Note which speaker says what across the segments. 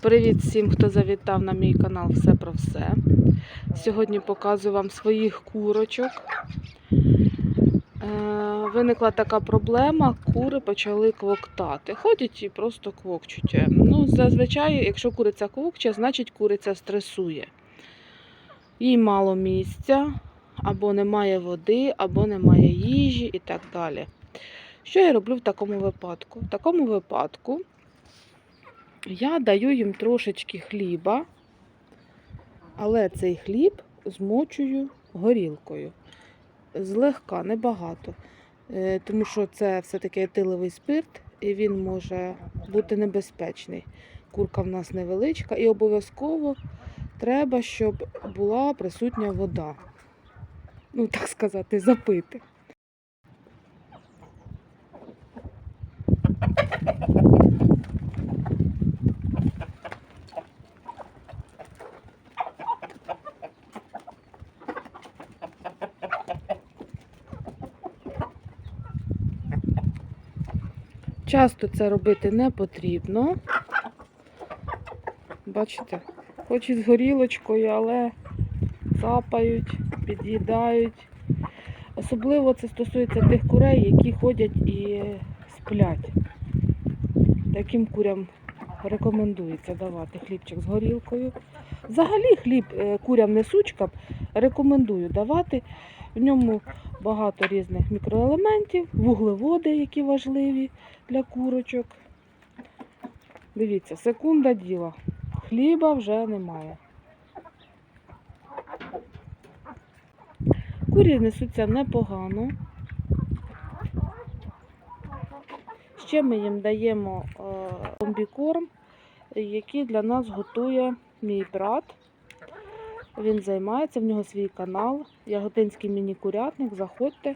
Speaker 1: Привіт всім, хто завітав на мій канал Все про все. Сьогодні показую вам своїх курочок. Е, виникла така проблема, кури почали квоктати. Ходять і просто квокчуть. Ну, зазвичай, якщо куриця квокче, значить куриця стресує. Їй мало місця, або немає води, або немає їжі і так далі. Що я роблю в такому випадку? В такому випадку я даю їм трошечки хліба, але цей хліб змочую горілкою. Злегка, небагато. Е, Тому що це все-таки етиловий спирт, і він може бути небезпечний. Курка в нас невеличка, і обов'язково треба, щоб була присутня вода. Ну, так сказати, запити. Часто це робити не потрібно. Бачите, хоч і з горілочкою, але цапають, під'їдають. Особливо це стосується тих курей, які ходять і сплять. Таким курям рекомендується давати хлібчик з горілкою. Взагалі хліб е, курям несучкам рекомендую давати. В ньому багато різних мікроелементів, вуглеводи, які важливі для курочок. Дивіться, секунда діла. Хліба вже немає. Курі несуться непогано. Ще ми їм даємо е, комбікорм, який для нас готує мій брат. Він займається, в нього свій канал, Яготинський міні-курятник. Заходьте,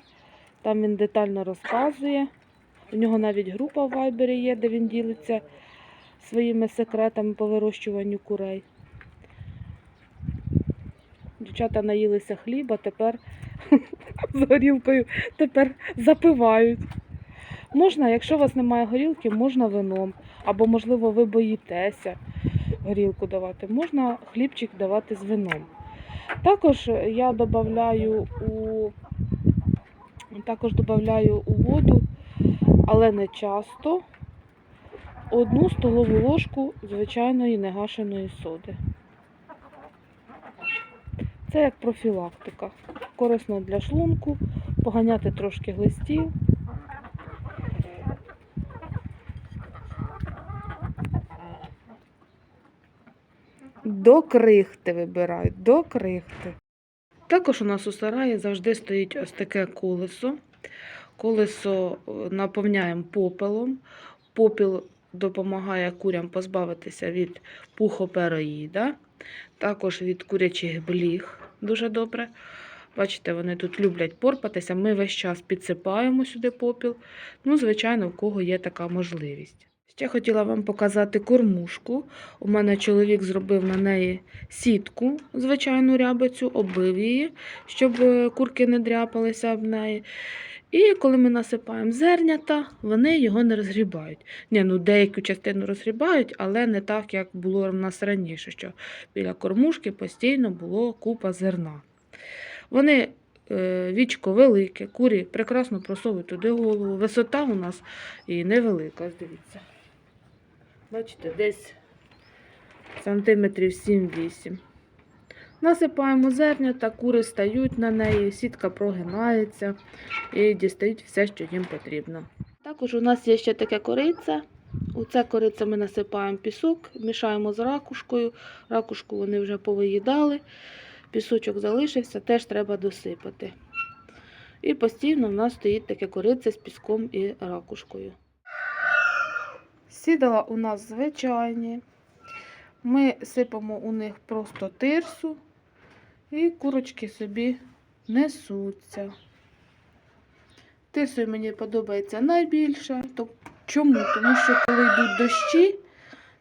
Speaker 1: там він детально розказує. У нього навіть група в Вайбері є, де він ділиться своїми секретами по вирощуванню курей. Дівчата наїлися хліба, тепер з горілкою тепер запивають. Можна, якщо у вас немає горілки, можна вином. Або, можливо, ви боїтеся горілку давати, можна хлібчик давати з вином. Також я додаю у, також додаю у воду, але не часто, одну столову ложку звичайної негашеної соди. Це як профілактика. Корисно для шлунку, поганяти трошки глистів. До крихти вибирають, до крихти. Також у нас у сараї завжди стоїть ось таке колесо. Колесо е, наповняємо попелом. Попіл допомагає курям позбавитися від пухопероїда, також від курячих бліг. Дуже добре. Бачите, вони тут люблять порпатися. Ми весь час підсипаємо сюди попіл. Ну, звичайно, в кого є така можливість. Ще хотіла вам показати кормушку. У мене чоловік зробив на неї сітку, звичайну рябицю, оббив її, щоб е, курки не дряпалися об неї. І коли ми насипаємо зернята, вони його не розгрібають. Ні, ну деяку частину розгрібають, але не так, як було в нас раніше, що біля кормушки постійно було купа зерна. Вони е, вічко велике, курі прекрасно просовують туди голову. Висота у нас і невелика, дивіться. Бачите, десь сантиметрів 7-8. Насипаємо зернята, кури стають на неї, сітка прогинається і дістають все, що їм потрібно. Також у нас є ще таке кориця. У це кориця ми насипаємо пісок, мішаємо з ракушкою. Ракушку вони вже повиїдали. Пісочок залишився, теж треба досипати. І постійно в нас стоїть таке кориця з піском і ракушкою. Сідала у нас звичайні. Ми сипемо у них просто тирсу, і курочки собі несуться. Тирсою мені подобається найбільше. Чому? Тому що коли йдуть дощі,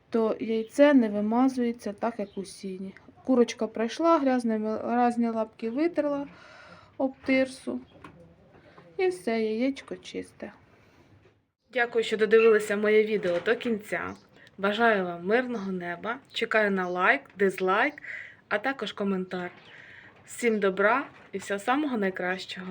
Speaker 1: то яйце не вимазується так, як у сіні. Курочка грязні, грязні лапки витерла об тирсу. І все, яєчко чисте. Дякую, що додивилися моє відео до кінця. Бажаю вам мирного неба. Чекаю на лайк, дизлайк, а також коментар. Всім добра і всього самого найкращого.